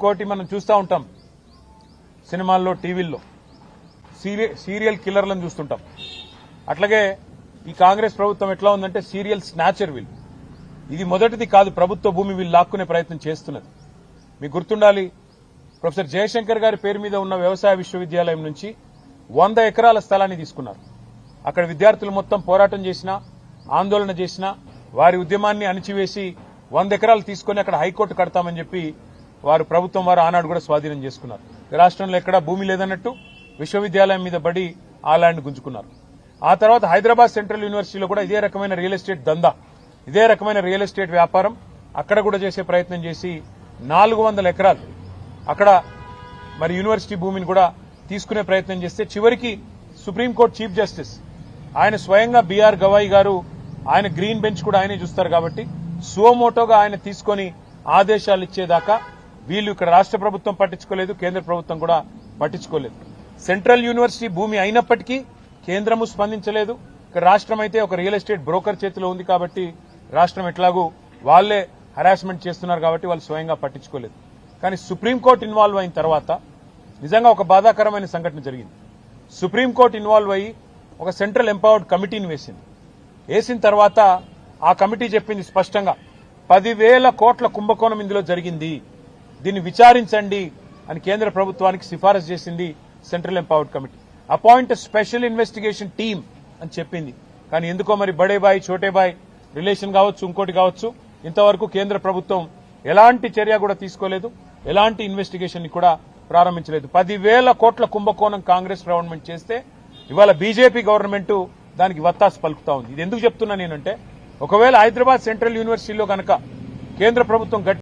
ఇంకోటి మనం చూస్తూ ఉంటాం. సినిమాల్లో టీవీల్లో. సీరియల్ సీరియల్ కిల్లర్లను చూస్తుంటాం. అట్లాగే ఈ కాంగ్రెస్ ప్రభుత్వం ఎట్లా ఉందంటే సీరియల్ స్నాచర్ వీల్. ఇది మొదటిది కాదు ప్రభుత్వ భూమి వీళ్ళు లాక్కునే ప్రయత్నం చేస్తున్నది. మీకు గుర్తుండాలి ప్రొఫెసర్ జయశంకర్ గారి పేరు మీద ఉన్న వ్యవసాయ విశ్వవిద్యాలయం నుంచి వంద ఎకరాల స్థలాన్ని తీసుకున్నారు. అక్కడ విద్యార్థులు మొత్తం పోరాటం చేసినా ఆందోళన చేసినా వారి ఉద్యమాన్ని అణిచివేసి వంద ఎకరాలు తీసుకొని అక్కడ హైకోర్టు కడతామని చెప్పి వారు ప్రభుత్వం వారు ఆనాడు కూడా స్వాధీనం చేసుకున్నారు. రాష్ట్రంలో ఎక్కడా భూమి లేదన్నట్టు విశ్వవిద్యాలయం మీద బడి ఆ ల్యాండ్ గుంజుకున్నారు. ఆ తర్వాత హైదరాబాద్ సెంట్రల్ యూనివర్సిటీలో కూడా ఇదే రకమైన రియల్ ఎస్టేట్ దందా ఇదే రకమైన రియల్ ఎస్టేట్ వ్యాపారం అక్కడ కూడా చేసే ప్రయత్నం చేసి నాలుగు వందల ఎకరాలు అక్కడ మరి యూనివర్సిటీ భూమిని కూడా తీసుకునే ప్రయత్నం చేస్తే చివరికి సుప్రీంకోర్టు చీఫ్ జస్టిస్ ఆయన స్వయంగా బీఆర్ గవాయి గారు ఆయన గ్రీన్ బెంచ్ కూడా ఆయనే చూస్తారు కాబట్టి సువమోటోగా ఆయన తీసుకొని ఆదేశాలు ఇచ్చేదాకా వీళ్ళు ఇక్కడ రాష్ట్ర ప్రభుత్వం పట్టించుకోలేదు కేంద్ర ప్రభుత్వం కూడా పట్టించుకోలేదు. సెంట్రల్ యూనివర్సిటీ భూమి అయినప్పటికీ కేంద్రము స్పందించలేదు. ఇక్కడ రాష్ట్రం అయితే ఒక రియల్ ఎస్టేట్ బ్రోకర్ చేతిలో ఉంది కాబట్టి రాష్ట్రం ఎట్లాగూ వాళ్ళే హరాస్మెంట్ చేస్తున్నారు కాబట్టి వాళ్ళు స్వయంగా పట్టించుకోలేదు. కానీ సుప్రీంకోర్టు ఇన్వాల్వ్ అయిన తర్వాత నిజంగా ఒక బాధాకరమైన సంఘటన జరిగింది. సుప్రీంకోర్టు ఇన్వాల్వ్ అయ్యి ఒక సెంట్రల్ ఎంపవర్డ్ కమిటీని వేసింది. వేసిన తర్వాత ఆ కమిటీ చెప్పింది స్పష్టంగా పదివేల కోట్ల కుంభకోణం ఇందులో జరిగింది. దీన్ని విచారించండి అని కేంద్ర ప్రభుత్వానికి సిఫారసు చేసింది central empowered committee. Appoint special investigation team అని చెప్పింది. కానీ ఎందుకో మరి బడేబాయ్ చోటేబాయ్ రిలేషన్ కావచ్చు ఇంకోటి కావచ్చు ఇంతవరకు కేంద్ర ప్రభుత్వం ఎలాంటి చర్య కూడా తీసుకోలేదు ఎలాంటి ఇన్వెస్టిగేషన్ని కూడా ప్రారంభించలేదు. పదివేల కోట్ల కుంభకోణం కాంగ్రెస్ గవర్నమెంట్ చేస్తే ఇవాళ బీజేపీ గవర్నమెంట్ దానికి వత్తాసు పలుకుతా ఉంది. ఇది ఎందుకు చెప్తున్నా నేనంటే ఒకవేళ హైదరాబాద్ సెంట్రల్ యూనివర్సిటీలో గనక కేంద్ర ప్రభుత్వం గట్టి